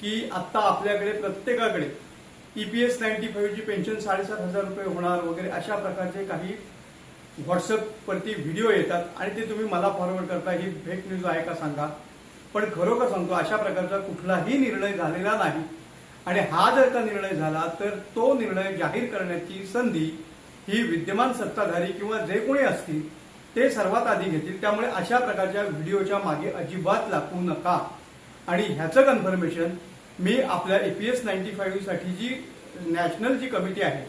की आत्ता आपल्याकडे प्रत्येकाकडे ईपीएस नाईन्टी फाईव्हची पेन्शन साडेसात हजार रुपये होणार वगैरे अशा प्रकारचे काही व्हॉट्सअपवरती व्हिडिओ येतात आणि ते तुम्ही मला फॉरवर्ड करता. ही फेक न्यूज आहे का सांगा. पण खरोखर सांगतो अशा प्रकारचा कुठलाही निर्णय झालेला नाही. आणि हा जर का निर्णय झाला तर तो निर्णय जाहीर करण्याची संधी ही विद्यमान सत्ताधारी किंवा जे कोणी असतील ते सर्वात आधी घेतील. त्यामुळे अशा प्रकारच्या व्हिडिओच्या मागे अजिबात लागू नका. आणि ह्याचं कन्फर्मेशन मी आपल्या एपीएस नाईन्टी फाईव्हसाठी जी नॅशनल जी कमिटी आहे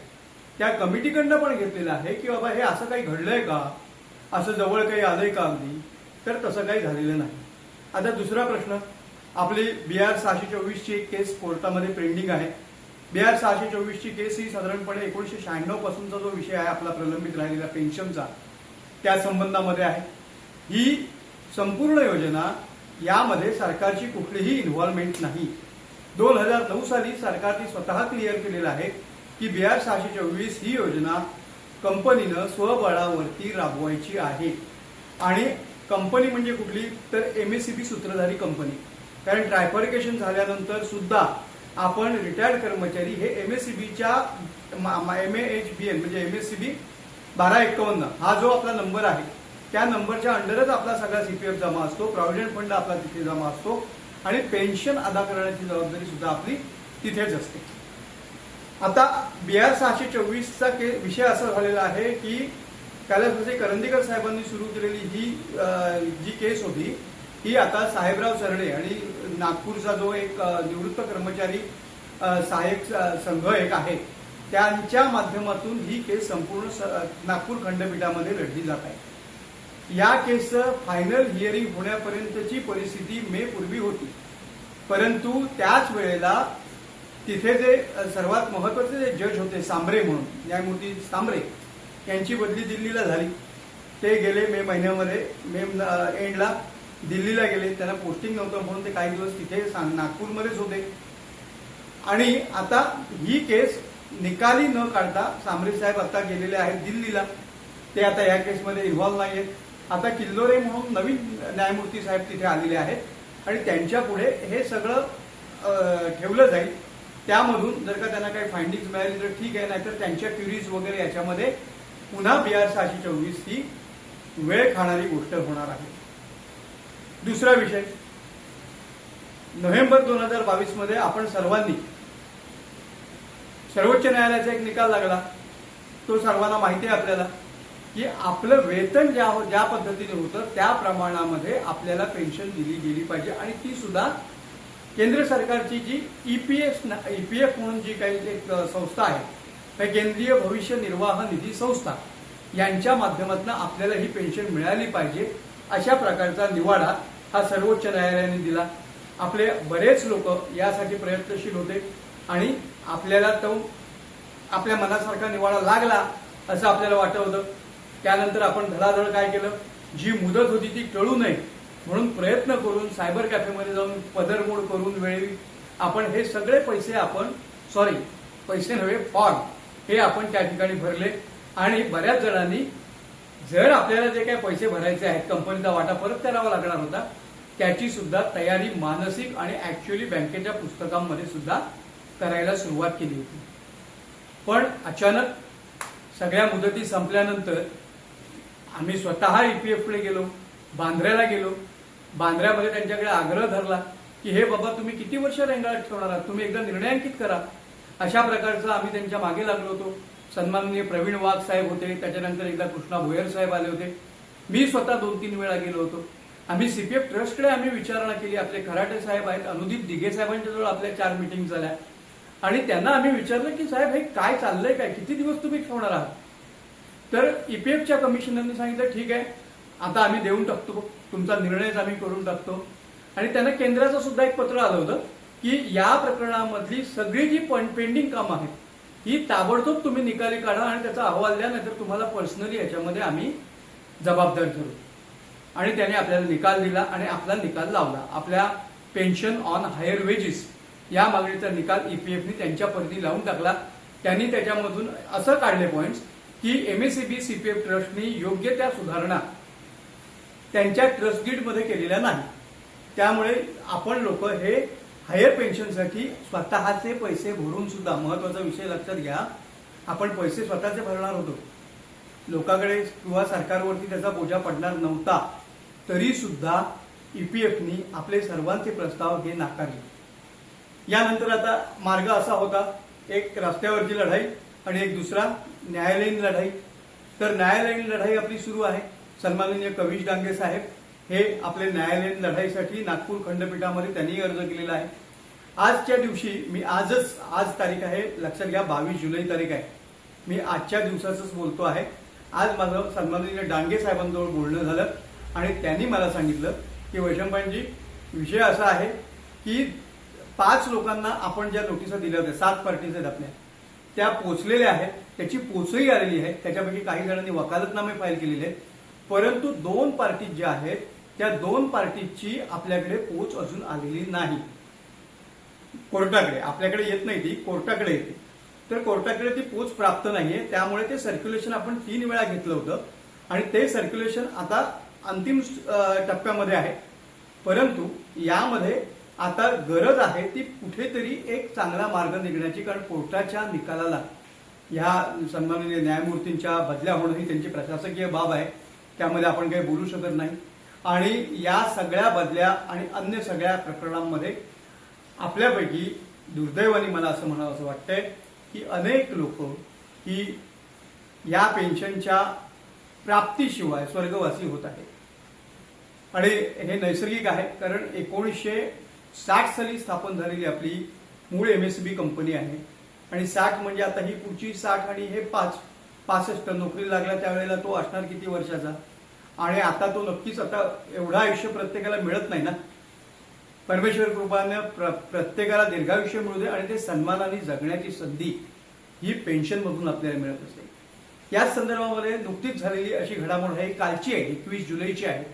त्या कमिटीकडनं पण घेतलेलं आहे की बाबा हे असं काही घडलंय का? असं जवळ काही आलंय का अगदी? तर तसं काही झालेलं नाही. आता दुसरा प्रश्न आपली बी आर सहाशे चोवीसची एक केस कोर्टामध्ये पेंडिंग आहे. बी आर सहाशे चोवीसची केस ही साधारणपणे एकोणीशे शहाण्णव पासूनचा जो विषय आहे आपला प्रलंबित राहिलेला पेन्शनचा त्या संबंधामध्ये आहे. ही संपूर्ण योजना यामध्ये सरकारची कुठलीही इन्व्हॉल्वमेंट नाही. दोन हजार नऊ साली सरकारने स्वतः क्लिअर केलेलं आहे की बी आर सहाशे चोवीस ही योजना कंपनीनं स्वबळावरती राबवायची आहे. आणि कंपनी म्हणजे कुठली? तर एमएससीबी सूत्रधारी कंपनी. कारण ट्रायफर्केशन झाल्यानंतर सुद्धा आपण रिटायर्ड कर्मचारी हे एमएससीबीच्या एम एच बी एन म्हणजे एमएससीबी बारा एक्कावन्न हा जो आपला नंबर आहे त्या नंबरच्या अंडरच आपला सगळा सीपीएफ जमा असतो प्रॉव्हिडंट फंड आपला तिथे जमा असतो आणि पेन्शन अदा करण्याची जबाबदारी सुद्धा आपली तिथेच असते. आता बी आर सहाशे चोवीसचा विषय असा झालेला आहे की कैलासवासी करंदीकर साहेबांनी सुरू केलेली ही जी केस होती ही आता साहेबराव सरडे आणि नागपूरचा जो एक निवृत्त कर्मचारी सहाय्यक संघ एक आहे त्यांच्या माध्यमातून ही केस संपूर्ण नागपूर खंडपीठामध्ये लढली जात आहे. या केसचं फायनल हिअरिंग होण्यापर्यंतची परिस्थिती मे पूर्वी होती. परंतु त्याच वेळेला तिथे जे सर्वात महत्त्वाचे जे जज होते सांबरे म्हणून न्यायमूर्ती सांबरे यांची बदली दिल्लीला झाली. ते गेले मे महिन्यामध्ये मे एंडला दिल्लीला गेले. त्यांना पोस्टिंग नव्हतं म्हणून ते काही दिवस तिथे सांग- नागपूरमध्येच होते. आणि आता ही केस निकाली न काढता सांबरे साहेब आता गेलेले आहेत दिल्लीला. ते आता या केसमध्ये इन्व्हॉल्व्ह नाही आहेत आता किल्लोरे म्हणून नवीन न्यायमूर्ती साहेब तिथे आलेले आहेत. आणि त्यांच्या पुढे हे सगळं ठेवलं जाईल. त्यामधून जर का त्यांना काही फाइंडिंग मिळाली तर ठीक आहे नाहीतर त्यांच्या क्युरीज वगैरे याच्यामध्ये पुन्हा बी आर सहाशे चोवीस ही वेळ खाणारी गोष्ट होणार आहे. दुसरा विषय. नोव्हेंबर दोन हजार बावीसमध्ये आपण सर्वांनी सर्वोच्च न्यायालयाचा एक निकाल लागला. तो सर्वांना माहिती आहे आपल्याला. की आपलं वेतन ज्या हो- ज्या पद्धतीने होतं त्या प्रमाणामध्ये आपल्याला पेन्शन दिली गेली पाहिजे. आणि ती सुद्धा केंद्र सरकारची जी ईपीएस ईपीएफ ईपीएफ म्हणून जी काही एक संस्था आहे केंद्रीय भविष्य निर्वाह निधी संस्था यांच्या माध्यमातून आपल्याला ही पेन्शन मिळाली पाहिजे अशा प्रकारचा निवाडा हा सर्वोच्च न्यायालयाने दिला. आपले बरेच लोक यासाठी प्रयत्नशील होते आणि आपल्याला तो आपल्या मनासारखा निवाडा लागला असं आपल्याला वाटत होतं. त्यानंतर आपण धडाधड काय केलं? जी मुदत होती ती टळू नये म्हणून प्रयत्न करून सायबर कॅफेमध्ये जाऊन पदरमोड करून वेळी आपण हे सगळे पैसे आपण सॉरी पैसे नव्हे फॉर्म हे आपण त्या ठिकाणी भरले. आणि बऱ्याच जणांनी जर आपल्याला जे काही पैसे भरायचे आहेत कंपनीचा वाटा परत करावा लागणार होता त्याची सुद्धा तयारी मानसिक आणि ऍक्च्युअली बँकेच्या पुस्तकांमध्ये सुद्धा करायला सुरुवात केली होती. पण अचानक सगळ्या मुदती संपल्यानंतर आम्ही स्वतः ईपीएफकडे गेलो बांद्र्याला गेलो. बांद्र्यामध्ये त्यांच्याकडे आग्रह धरला की हे बाबा तुम्ही किती वर्ष रेंगाळत ठेवणार आहात? तुम्ही एकदा निर्णयांकित करा. अशा प्रकारचं आम्ही त्यांच्या मागे लागलो होतो. सन्माननीय प्रवीण वाघ साहेब होते. त्याच्यानंतर एकदा कृष्णा भोयर साहेब आले होते. मी स्वतः दोन तीन वेळा गेलो होतो. आम्ही सीपीएफ ट्रस्टकडे आम्ही विचारणा केली. आपले खराटे साहेब आहेत. अनुदीप दिघे साहेबांच्या जवळ आपल्या चार मिटिंग झाल्या. आणि त्यांना आम्ही विचारलं की साहेब हे काय चाललंय? काय किती दिवस तुम्ही ठेवणार आहात? तर ईपीएफच्या कमिशनरने सांगितलं ठीक आहे आता आम्ही देऊन टाकतो. तुमचा निर्णयच आम्ही करून टाकतो. आणि त्यांना केंद्राचं सुद्धा एक पत्र आलं होतं की या प्रकरणामधली सगळी जी पेंडिंग कामं आहेत ही ताबडतोब तुम्ही निकाली काढा आणि त्याचा अहवाल द्या नाहीतर तुम्हाला पर्सनली याच्यामध्ये आम्ही जबाबदार ठरू. आणि त्याने आपल्याला निकाल दिला आणि आपला निकाल लावला. आपल्या पेन्शन ऑन हायर वेजेस या मागणीचा निकाल ईपीएफनी त्यांच्या परिधी लावून टाकला. त्यांनी त्याच्यामधून असं काढले पॉइंट्स की एमएससीबी सीपीएफ ट्रस्टनी योग्य त्या सुधारणा त्यांच्या ट्रस्टमध्ये केलेल्या नाही. त्यामुळे आपण लोक हे हायर पेन्शनसाठी स्वतःचे पैसे भरून सुद्धा महत्त्वाचा विषय लक्षात घ्या आपण पैसे स्वतःचे भरणार होतो. लोकांकडे किंवा सरकारवरती त्याचा बोजा पडणार नव्हता तरी सुद्धा ईपीएफनी आपले सर्वांचे प्रस्ताव हे नाकारले. यानंतर आता मार्ग असा होता एक रस्त्यावरची लढाई आणि एक दुसरा न्यायालयीन लढाई. तर न्यायालयीन लढाई आपली सुरू आहे. सन्माननीय कविश डांगे साहेब हे आपले न्यायालयीन लढाईसाठी नागपूर खंडपीठामध्ये त्यांनी अर्ज केलेला आहे. आजच्या दिवशी मी आजच आज तारीख आहे लक्षात घ्या बावीस जुलै तारीख आहे. मी आजच्या दिवसाचंच बोलतो आहे. आज माझं सन्माननीय डांगे साहेबांजवळ बोलणं झालं आणि त्यांनी मला सांगितलं की वैशंपांजी विषय असा आहे की पाच लोकांना आपण ज्या नोटिसा दिल्या होत्या सात पार्टीचे आहेत आपल्या त्या पोचलेल्या आहेत. त्याची पोचही आलेली आहे. त्याच्यापैकी काही जणांनी वकालतनामे फाईल केलेले आहेत. परंतु दोन पार्टीज ज्या आहेत त्या दोन पार्टीची आपल्याकडे पोच अजून आलेली नाही. कोर्टाकडे. आपल्याकडे येत नाही ती. कोर्टाकडे येते. तर कोर्टाकडे ती पोच प्राप्त नाहीये. त्यामुळे ते सर्क्युलेशन आपण तीन वेळा घेतलं होतं. आणि ते सर्क्युलेशन आता अंतिम टप्प्यामध्ये आहे. परंतु यामध्ये आता गरज आहे ती कुठेतरी एक चांगला मार्ग निघण्याची कारण कोर्टाच्या निकालाला ह्या सन्माननीय न्यायमूर्तींच्या बदल्या होणं ही त्यांची प्रशासकीय बाब आहे. त्यामध्ये आपण काही बोलू शकत नाही. आणि या सगळ्या बदल्या आणि अन्य सगळ्या प्रकरणांमध्ये आपल्यापैकी दुर्दैवाने मला असं म्हणावं असं वाटतंय की अनेक लोक ही या पेन्शनच्या प्राप्तीशिवाय स्वर्गवासी होत आहेत. आणि हे नैसर्गिक आहे कारण एकोणीसशे साठ साली स्थापन झालेली आपली मूळ एमएसबी कंपनी आहे. आणि साठ म्हणजे आता ही पुढची साठ आणि हे पाच पासष्ट नोकरी लागला त्यावेळेला तो असणार किती वर्षाचा? आणि आता तो नक्कीच आता एवढं आयुष्य प्रत्येकाला मिळत नाही ना? परमेश्वर कृपानं प्र प्रत्येकाला दीर्घायुष्य मिळू दे आणि ते सन्मानाने जगण्याची संधी ही पेन्शनमधून आपल्याला मिळत असते. याच संदर्भामध्ये नुकतीच झालेली अशी घडामोड आहे. कालची आहे एकवीस जुलैची आहे.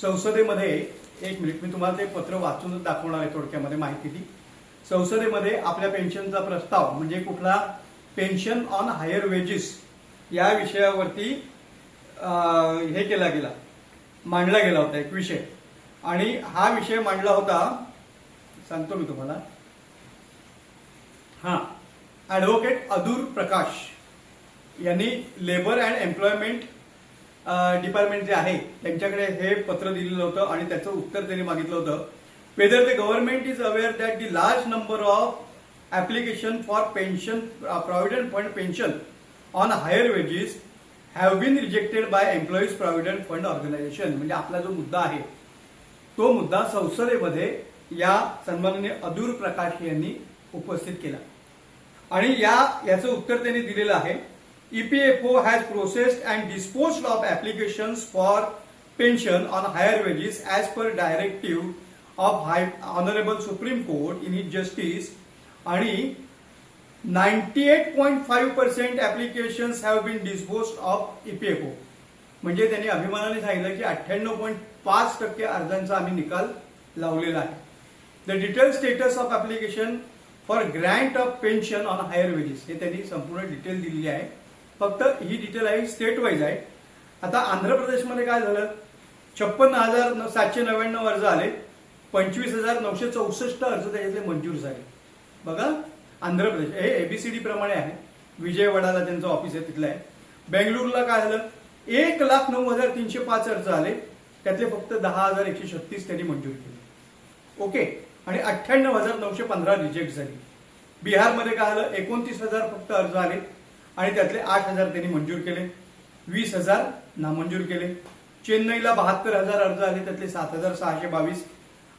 संसदेमध्ये एक मिनिट मी तुम्हाला ते पत्र वाचून दाखवणार आहे थोडक्यामध्ये माहिती ती. संसदेमध्ये आपल्या पेन्शनचा प्रस्ताव म्हणजे कुठला? पेन्शन ऑन हायर वेजेस या विषयावरती हे केला गेला. मांडला गेला होता एक विषय. आणि हा विषय मांडला होता सांगतो मी तुम्हाला. हा ऍडव्होकेट अदूर प्रकाश यांनी लेबर अँड एम्प्लॉयमेंट डिपार्टमेंट जे आहे त्यांच्याकडे हे पत्र दिलेलं होतं आणि त्याचं उत्तर त्यांनी मागितलं होतं. Whether government is is aware that the large number of for for pension uh, provident fund pension on higher wages have been rejected by employees provident fund organisation म्हणजे आपला जो मुद्दा आहे तो मुद्दा संसदेमध्ये या सन्माननीय अदूर प्रकाश यांनी उपस्थित केला. आणि या याचं उत्तर त्यांनी दिलेलं आहे EPFO has processed and dispose of application for pension on higher wages as per directive of high honourable supreme court in it justice आणि ninety eight point five percent applications have been dispose of EPFO म्हणजे त्यांनी अभिमानाने सांगितलं की अठ्ठ्याण्णव point पाच टक्के अर्जांचा आम्ही निकाल लावलेला आहे. The detail status of application for grant of pension on higher wages हे त्यांनी संपूर्ण डिटेल दिलेली आहे. फक्त ही डिटेल आहे स्टेट वाईज आहे. आता आंध्र प्रदेशमध्ये काय झालं? छप्पन्न हजार न- सातशे नव्याण्णव अर्ज आले. पंचवीस हजार नऊशे चौसष्ट अर्ज त्याच्यातले मंजूर झाले. बघा आंध्र प्रदेश हे एबीसीडी प्रमाणे आहे. विजयवाडाला त्यांचं ऑफिस आहे तिथलं आहे. बेंगलुरूला काय झालं? एक लाख नऊ हजार तीनशे पाच अर्ज आले. त्यातले फक्त दहा हजार एकशे छत्तीस त्यांनी मंजूर केले. ओके? आणि अठ्ठ्याण्णव हजार नऊशे पंधरा रिजेक्ट झाली. बिहारमध्ये काय झालं? एकोणतीस हजार फक्त अर्ज आले. आणि त्यातले आठ हजार त्यांनी मंजूर केले. वीस हजार नामंजूर केले. चेन्नईला बहात्तर हजार अर्ज आले. त्यातले सात हजार सहाशे बावीस.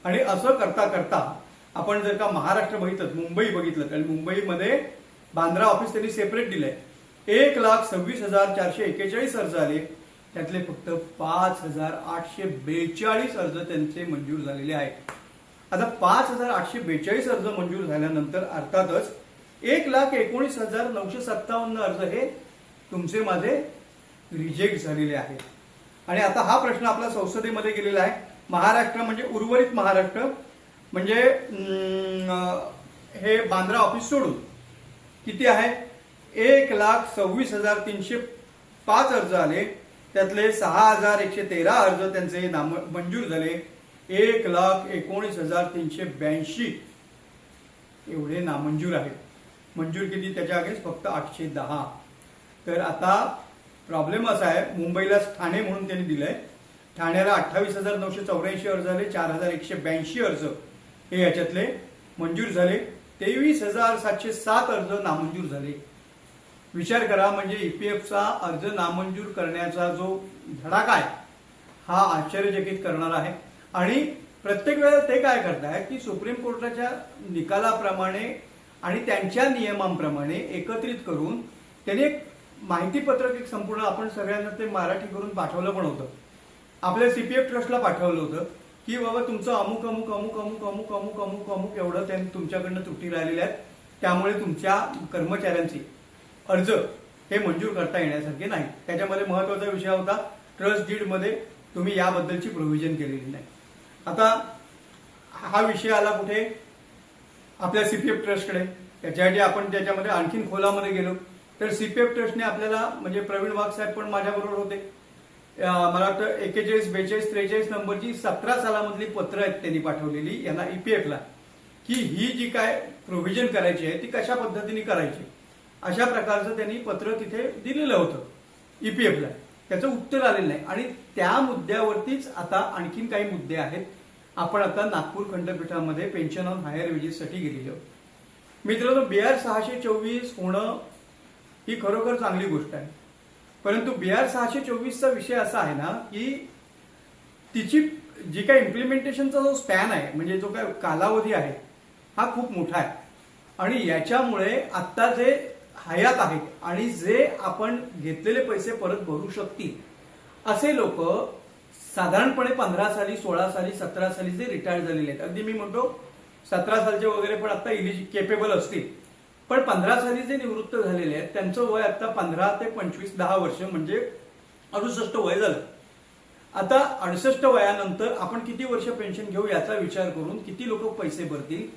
आणि असं करता करता आपण जर का महाराष्ट्र बघितलं मुंबई बघितलं तर मुंबईमध्ये बांद्रा ऑफिस त्यांनी सेपरेट दिलंय. एक लाख सव्वीस हजार चारशे एक्केचाळीस अर्ज आले. त्यातले फक्त पाच हजार आठशे बेचाळीस अर्ज त्यांचे मंजूर झालेले आहेत. आता पाच हजार आठशे बेचाळीस अर्ज मंजूर झाल्यानंतर अर्थातच एक लाख एकोणीस हजार नऊशे सत्तावन्न अर्ज हे तुमचे माझे रिजेक्ट झालेले आहेत. आणि आता हा प्रश्न आपला संसदेमध्ये गेलेला आहे. महाराष्ट्र म्हणजे उर्वरित महाराष्ट्र. म्हणजे हे बांद्रा ऑफिस सोडून किती आहे? एक लाख सव्वीस हजार तीनशे पाच अर्ज आले. त्यातले सहा हजार एकशे तेरा अर्ज त्यांचे नाम मंजूर झाले. एक लाख एकोणीस हजार तीनशे ब्याऐंशी एवढे नामंजूर आहेत. मंजूर किती? त्याच्या आगेच फक्त आठशे दहा. तर आता प्रॉब्लेम असा आहे मुंबईला ठाणे म्हणून त्यांनी दिलंय. ठाण्याला अठ्ठावीस हजार नऊशे चौऱ्याऐंशी अर्ज झाले चार हजार एकशे ब्याऐंशी अर्ज हे याच्यातले मंजूर झाले. तेवीस हजार सातशे सात अर्ज नामंजूर झाले. विचार करा म्हणजे ईपीएफचा अर्ज नामंजूर करण्याचा जो धडाका आहे हा आश्चर्यचकित करणारा आहे. आणि प्रत्येक वेळेला ते काय करताय की सुप्रीम कोर्टाच्या निकालाप्रमाणे आणि त्यांच्या नियमांप्रमाणे एकत्रित करून त्यांनी एक माहितीपत्रक एक संपूर्ण आपण सगळ्यांना ते मराठी करून पाठवलं पण होतं. आपल्या सीपीएफ ट्रस्टला पाठवलं होतं की बाबा तुमचं अमुक अमुक अमुक अमुक अमुक अमुक अमुक अमुक एवढं त्यांनी तुमच्याकडनं त्रुटी राहिलेल्या आहेत. त्यामुळे तुमच्या कर्मचाऱ्यांची अर्ज हे मंजूर करता येण्यासारखे नाही. त्याच्यामध्ये महत्त्वाचा विषय होता ट्रस्ट डीडमध्ये तुम्ही याबद्दलची प्रोव्हिजन केलेली नाही. आता हा विषय आला कुठे? आपल्या सीपीएफ ट्रस्टकडे त्याच्यासाठी आपण त्याच्यामध्ये आणखीन खोलामध्ये गेलो. तर सीपीएफ ट्रस्टने आपल्याला म्हणजे प्रवीण वाघ साहेब पण माझ्याबरोबर होते. मला वाटतं एकेचाळीस बेचाळीस त्रेचाळीस नंबरची सतरा सालामधली पत्र आहेत त्यांनी पाठवलेली यांना ईपीएफला की ही जी काय प्रोव्हिजन करायची आहे ती कशा पद्धतीने करायची? अशा प्रकारचं त्यांनी पत्र तिथे दिलेलं होतं ईपीएफला त्याचं उत्तर आलेलं नाही. आणि त्या मुद्द्यावरतीच आता आणखीन काही मुद्दे आहेत. आपण आता नागपूर खंडपीठामध्ये पेन्शन ऑन हायर वेजेससाठी गेलेलो आहोत. मित्रांनो आर सहाशे चोवीस होणं ही खरोखर चांगली गोष्ट आहे. परंतु बी आर सहाशे चोवीसचा विषय असा आहे ना की तिची जी काय इम्प्लिमेंटेशनचा जो स्पॅन आहे म्हणजे जो काय कालावधी आहे हा खूप मोठा आहे. आणि याच्यामुळे आत्ता जे हयात आहेत आणि जे आपण घेतलेले पैसे परत भरू शकतील असे लोक साधारणपणे पंधरा साली सोळा साली सतरा साली जे रिटायर झालेले आहेत. अगदी मी म्हणतो सतरा सालचे वगैरे पण आता इलिजि केपेबल असतील. पण पंधरा साली जे निवृत्त झालेले आहेत त्यांचं वय आता पंधरा ते पंचवीस दहा वर्ष म्हणजे अडुसष्ट वय झालं. आता अडुसष्ट वयानंतर आपण किती वर्ष पेन्शन घेऊ याचा विचार करून किती लोक पैसे भरतील?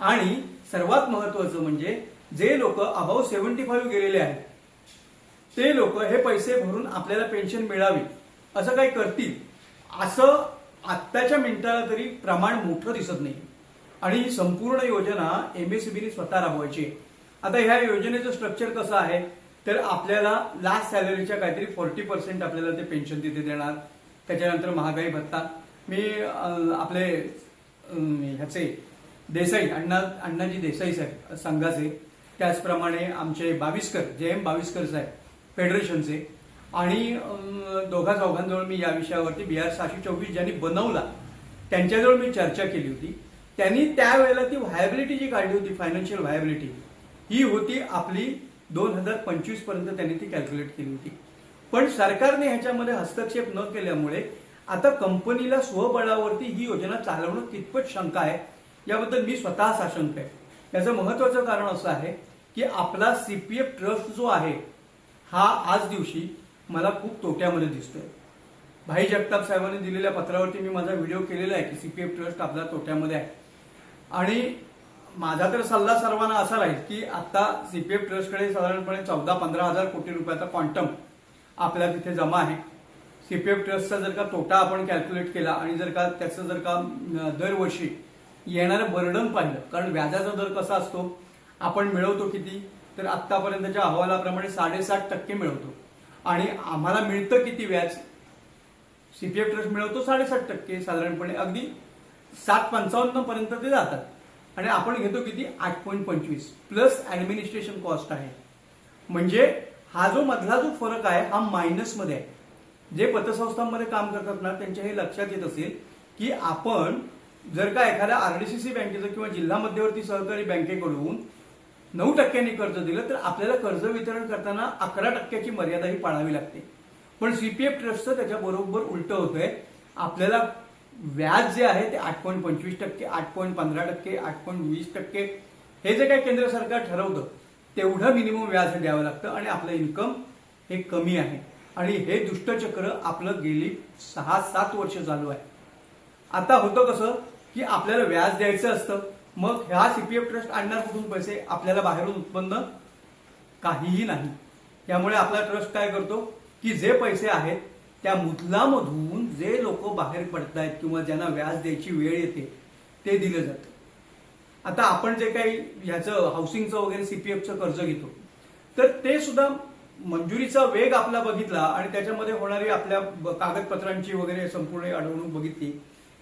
आणि सर्वात महत्वाचं म्हणजे जे लोक अबाव सेव्हन्टी फाईव्ह गेलेले आहेत ते लोक हे पैसे भरून आपल्याला पेन्शन मिळावी असं काही करतील? असं आत्ताच्या मिनिटाला तरी प्रमाण मोठं दिसत नाही. आणि संपूर्ण योजना एमएससीबीने स्वतः राबवायची आहे. आता ह्या योजनेचं स्ट्रक्चर कसं आहे? तर आपल्याला लास्ट सॅलरीच्या काहीतरी फोर्टी पर्सेंट आपल्याला ते पेन्शन तिथे देणार. त्याच्यानंतर महागाई भत्ता. मी आपले ह्याचे देसाई अण्णा अण्णाजी देसाई साहेब संघाचे. त्याचप्रमाणे आमचे बाविस्कर जे एम बावीसकर साहेब फेडरेशनचे आणि दोघा चौघांजवळ मी या विषयावरती बिहार सहाशे चोवीस ज्यांनी बनवला त्यांच्याजवळ मी चर्चा केली होती. त्यांनी त्यावेळेला ती व्हायबिलिटी जी काढली होती फायनान्शियल व्हायबिलिटी ही होती आपली दोन हजार पंचवीसपर्यंत त्यांनी ती कॅल्क्युलेट केली होती. पण सरकारने ह्याच्यामध्ये हस्तक्षेप न केल्यामुळे आता कंपनीला स्वबळावरती ही योजना चालवणं कितपत शंका आहे. याबद्दल मी स्वतः साशंक आहे. याचं महत्वाचं कारण असं आहे की आपला सीपीएफ ट्रस्ट जो आहे हा आज दिवशी मला खूप तोट्यामध्ये दिसतोय. भाई जगताप साहेबांनी दिलेल्या पत्रावरती मी माझा व्हिडिओ केलेला आहे की सीपीएफ ट्रस्ट आपला तोट्यामध्ये आहे. आणि माझा तर सल्ला सर्वांना असा राहील की आता सीपीएफ ट्रस्टकडे साधारणपणे चौदा पंधरा हजार कोटी रुपयाचा क्वांटम आपल्या तिथे जमा आहे. सीपीएफ ट्रस्टचा जर का तोटा आपण कॅल्क्युलेट केला आणि जर का त्याचं जर का दरवर्षी येणारं बर्डन पाहिलं कारण व्याजाचा दर कसा असतो आपण मिळवतो किती तर आत्तापर्यंतच्या अहवालाप्रमाणे साडेसात टक्के मिळवतो. आणि आम्हाला मिळतं किती व्याज? सीपीएफ ट्रस्ट मिळवतो साडेसात टक्के साधारणपणे अगदी सात पंचावन्न पर्यंत ते जातात. आणि आपण घेतो किती? आठ पॉईंट पंचवीस. प्लस ऍडमिनिस्ट्रेशन कॉस्ट आहे. म्हणजे हा जो मधला जो फरक आहे हा मायनसमध्ये आहे. जे पतसंस्थांमध्ये काम करतात ना त्यांच्या हे लक्षात येत असेल की आपण जर का एखाद्या आरडीसीसी बँकेचं किंवा जिल्हा मध्यवर्ती सहकारी बँकेकडून नऊ टक्क्यांनी कर्ज दिलं तर आपल्याला कर्ज वितरण करताना अकरा टक्क्याची मर्यादा ही पाळावी लागते. पण सीपीएफ ट्रस्टचं त्याच्या बरोबर उलट होतंय. आपल्याला व्याज जे आहे ते आठ पॉईंट पंचवीस टक्के आठ पॉईंट पंधरा टक्के आठ पॉईंट वीस टक्के. हे जे काही केंद्र सरकार ठरवतं तेवढं मिनिमम व्याज द्यावं लागतं आणि आपलं इन्कम हे कमी आहे. आणि हे दुष्टचक्र आपलं गेली सहा सात वर्ष चालू आहे. आता होतं कसं की आपल्याला व्याज द्यायचं असतं मग ह्या सीपीएफ ट्रस्ट आणणार कुठून पैसे? आपल्याला बाहेरून उत्पन्न काहीही नाही. त्यामुळे आपला ट्रस्ट काय करतो की जे पैसे आहेत त्या मुदलामधून जे लोक बाहेर पडतायत किंवा ज्यांना व्याज द्यायची वेळ येते ते दिलं जातं. आता आपण जे काही ह्याचं हाऊसिंगचं वगैरे सीपीएफचं कर्ज घेतो तर ते सुद्धा मंजुरीचा वेग आपला बघितला आणि त्याच्यामध्ये होणारी आपल्या कागदपत्रांची वगैरे संपूर्ण अडवणूक बघितली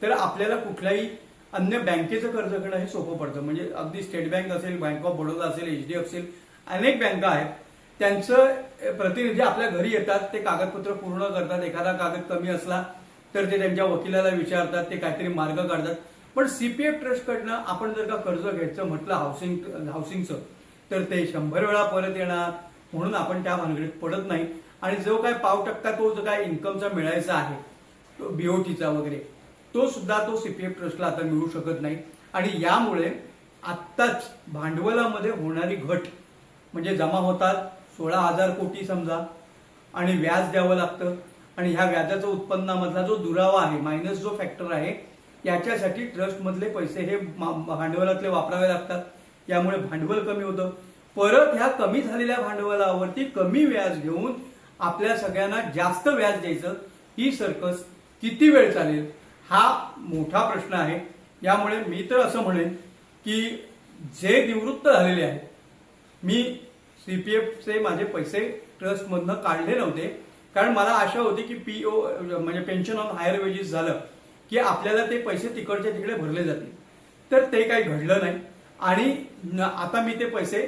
तर आपल्याला कुठल्याही अन्य बँकेचं कर्ज घेणं हे सोपं पडतं. म्हणजे अगदी स्टेट बँक असेल बँक ऑफ बडोदा असेल एच डी एफ असेल अनेक बँका आहेत. त्यांचं प्रतिनिधी आपल्या घरी येतात ते कागदपत्र पूर्ण करतात. एखादा कागद कमी असला तर ते त्यांच्या वकिलाला विचारतात ते काहीतरी मार्ग काढतात. पण सीपीएफ ट्रस्टकडनं आपण जर का कर्ज घ्यायचं म्हटलं हाऊसिंग हाऊसिंगचं तर ते शंभर वेळा परत येणार म्हणून आपण त्या भानगडीत पडत नाही. आणि जो काय पाव टक्का तो जो काय इन्कमचा मिळायचा आहे तो बीओटीचा वगैरे तो सुद्धा तो सीपीएफ ट्रस्टला आता मिळू शकत नाही. आणि यामुळे आत्ताच भांडवलामध्ये होणारी घट म्हणजे जमा होतात सोळा हजार कोटी समजा आणि व्याज द्यावं लागतं. आणि ह्या व्याजाचा उत्पन्नामधला जो दुरावा आहे मायनस जो फॅक्टर आहे याच्यासाठी ट्रस्टमधले पैसे हे मा- भांडवलातले वापरावे लागतात. यामुळे भांडवल कमी होतं. परत ह्या कमी झालेल्या भांडवलावरती कमी व्याज घेऊन आपल्या सगळ्यांना जास्त व्याज द्यायचं ही सर्कस किती वेळ चालेल हा मोठा प्रश्न आहे. यामुळे मी तर असं म्हणेन की जे निवृत्त झालेले आहेत मी सीपीएफचे माझे पैसे ट्रस्टमधनं काढले नव्हते कारण मला आशा होती की पीओ म्हणजे पेन्शन ऑन हायर वेजेस झालं की आपल्याला ते पैसे तिकडच्या तिकडे भरले जातील. तर ते काही घडलं नाही. आणि आता मी ते पैसे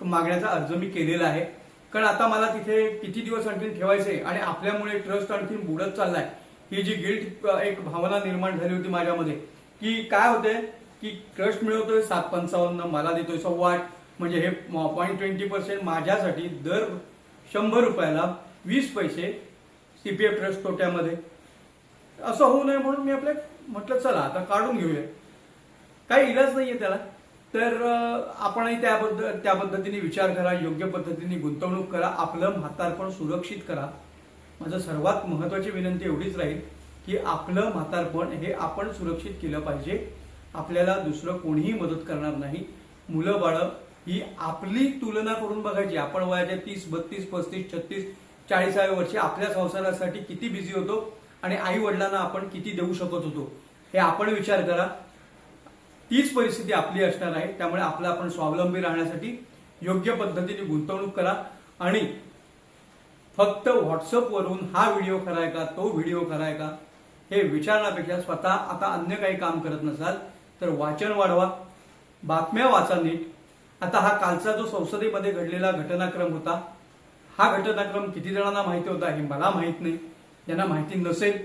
मागण्याचा अर्ज मी केलेला आहे. कारण आता मला तिथे किती दिवस आणखी ठेवायचे आणि आपल्यामुळे ट्रस्ट आणखी बुडत चाललाय. ही जी गिल्ट एक भावना निर्माण झाली होती माझ्यामध्ये की काय होते की ट्रस्ट मिळवतोय सात पंचावन्न मला देतोय सव्वा आठ. म्हणजे हे पॉईंट ट्वेंटी पर्सेंट माझ्यासाठी दर शंभर रुपयाला वीस पैसे सीपीएफ ट्रस्ट तोट्यामध्ये. असं होऊ नये म्हणून मी आपल्या म्हटलं चला आता काढून घेऊया. काही इलाज नाहीये त्याला. तर आपणही त्याबद्दल त्या पद्धतीने विचार करा योग्य पद्धतीने गुंतवणूक करा आपलं म्हातारपण सुरक्षित करा. माझं सर्वात महत्वाची विनंती एवढीच राहील की आपलं म्हातारपण हे आपण सुरक्षित केलं पाहिजे. आपल्याला दुसरं कोणीही मदत करणार नाही. मुलं बाळं ही आपली तुलना करून बघायची. आपण वयाच्या तीस बत्तीस पस्तीस छत्तीस चाळीसाव्या वर्षी आपल्या संसारासाठी किती बिझी होतो आणि आई वडिलांना आपण किती देऊ शकत होतो हे आपण विचार करा. तीच परिस्थिती आपली असणार आहे त्यामुळे आपलं आपण स्वावलंबी राहण्यासाठी योग्य पद्धतीने गुंतवणूक करा. आणि फक्त व्हॉट्सअपवरून हा व्हिडिओ कराय का तो व्हिडिओ कराय का हे विचारण्यापेक्षा स्वतः आता अन्य काही काम करत नसाल तर वाचन वाढवा. बातम्या वाचा नीट. आता हा कालचा जो संसदेमध्ये घडलेला घटनाक्रम होता हा घटनाक्रम किती जणांना माहिती होता हे मला माहीत नाही. ज्यांना माहिती नसेल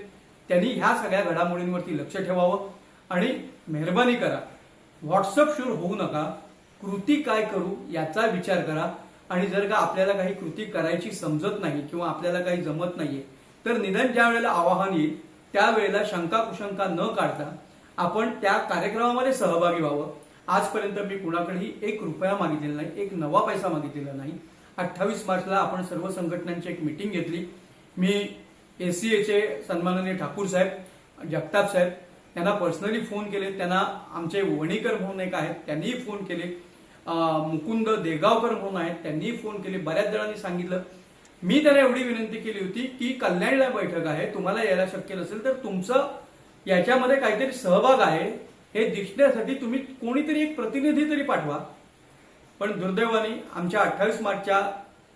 त्यांनी ह्या सगळ्या घडामोडींवरती लक्ष ठेवावं आणि मेहरबानी करा. व्हॉट्सअप शूर होऊ नका. कृती काय करू याचा विचार करा. आणि जर का आपल्याला काही कृती करायची समजत नाही किंवा आपल्याला काही जमत नाहीये तर निधन ज्या वेळेला आवाहन येईल त्यावेळेला शंका कुशंका न काढता आपण त्या कार्यक्रमामध्ये सहभागी व्हावं. आजपर्यंत मी कुणाकडेही एक रुपया मागितलेला नाही एक नवा पैसा मागितलेला नाही. अठ्ठावीस मार्चला आपण सर्व संघटनांची एक मिटिंग घेतली. मी एसीएचे सन्माननीय ठाकूर साहेब जगताप साहेब त्यांना पर्सनली फोन केले. त्यांना आमचे वणीकर म्हणून एक आहेत त्यांनीही फोन केले. मुकुंद देगावकर म्हणून आहेत त्यांनीही फोन केले. बऱ्याच जणांनी सांगितलं. मी त्यांना एवढी विनंती केली होती की कल्याणला बैठक आहे तुम्हाला यायला शक्य नसेल तर तुमचं याच्यामध्ये काहीतरी सहभाग आहे. हे दिसण्यासाठी तुम्ही कोणीतरी एक प्रतिनिधी तरी पाठवा. पण दुर्दैवाने आमच्या अठ्ठावीस मार्चच्या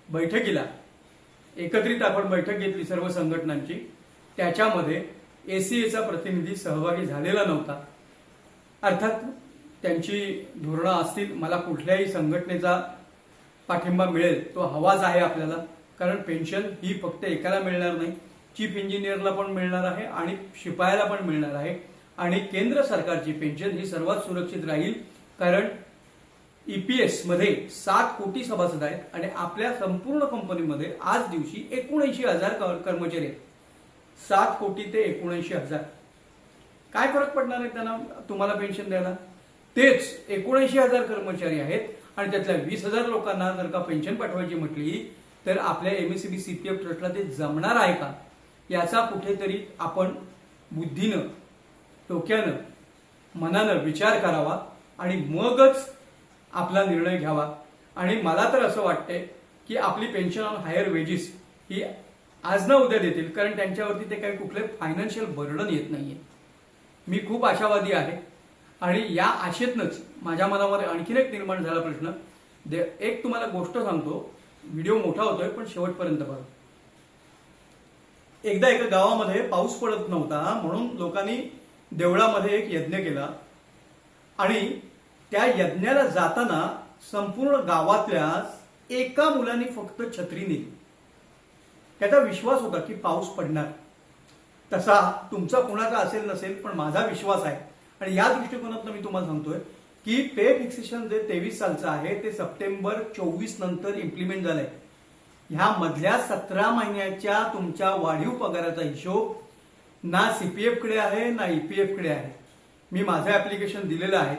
बैठकीला एकत्रित आपण बैठक घेतली सर्व संघटनांची. त्याच्यामध्ये एसीएचा प्रतिनिधी सहभागी झालेला नव्हता. अर्थात त्यांची धोरणं असतील मला कुठल्याही संघटनेचा पाठिंबा मिळेल तो हवाच आहे आपल्याला. कारण पेन्शन ही फक्त एकाला मिळणार नाही चीफ इंजिनियरला पण मिळणार आहे आणि शिपायाला पण मिळणार आहे. आणि केंद्र सरकारची पेन्शन ही सर्वात सुरक्षित राहील कारण ईपीएसमध्ये सात कोटी सभासद आहेत आणि आपल्या संपूर्ण कंपनीमध्ये आज दिवशी एकोणऐंशी हजार कर्मचारी आहेत. सात कोटी ते एकोणऐंशी हजार. काय फरक पडणार आहे त्यांना? तुम्हाला पेन्शन द्यायला? तेच एकोणऐंशी हजार कर्मचारी आहेत आणि त्यातल्या वीस हजार लोकांना जर का पेन्शन पाठवायची म्हटली तर आपल्या एमएससीबी सीपीएफ ट्रस्टला ते जमणार आहे का? याचा कुठेतरी आपण बुद्धीनं डोक्यानं मनानं विचार करावा आणि मगच आपला निर्णय घ्यावा. आणि मला तर असं वाटतंय की आपली पेन्शन ऑन हायर वेजेस ही आज ना उद्या देतील कारण त्यांच्यावरती ते काही कुठले फायनान्शियल बर्डन येत नाहीये. मी खूप आशावादी आहे. आणि या आशेतनंच माझ्या मनामध्ये आणखीन एक निर्माण झाला प्रश्न. दे एक तुम्हाला गोष्ट सांगतो. व्हिडिओ मोठा होतोय पण शेवटपर्यंत बघा. एकदा एका गावामध्ये पाऊस पडत नव्हता म्हणून लोकांनी देवळामध्ये एक यज्ञ केला. आणि त्या यज्ञाला जाताना संपूर्ण गावातल्या एका मुलाने फक्त छत्री नेली. त्याचा विश्वास होता की पाऊस पडणार. तसा तुमचा कुणाचा असेल नसेल पण माझा विश्वास आहे. आणि या दृष्टिकोनातून मी तुम्हाला सांगतोय की पे फिक्सेशन जे तेवीस सालचं आहे ते सप्टेंबर चोवीस नंतर इम्प्लिमेंट झालंय. ह्या मधल्या सतरा महिन्याच्या तुमच्या वाढीव पगाराचा हिशोब ना सीपीएफकडे आहे ना ईपीएफकडे आहे. मी माझं ऍप्लिकेशन दिलेलं आहे.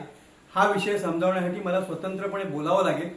हा विषय समजावण्यासाठी मला स्वतंत्रपणे बोलावं लागेल.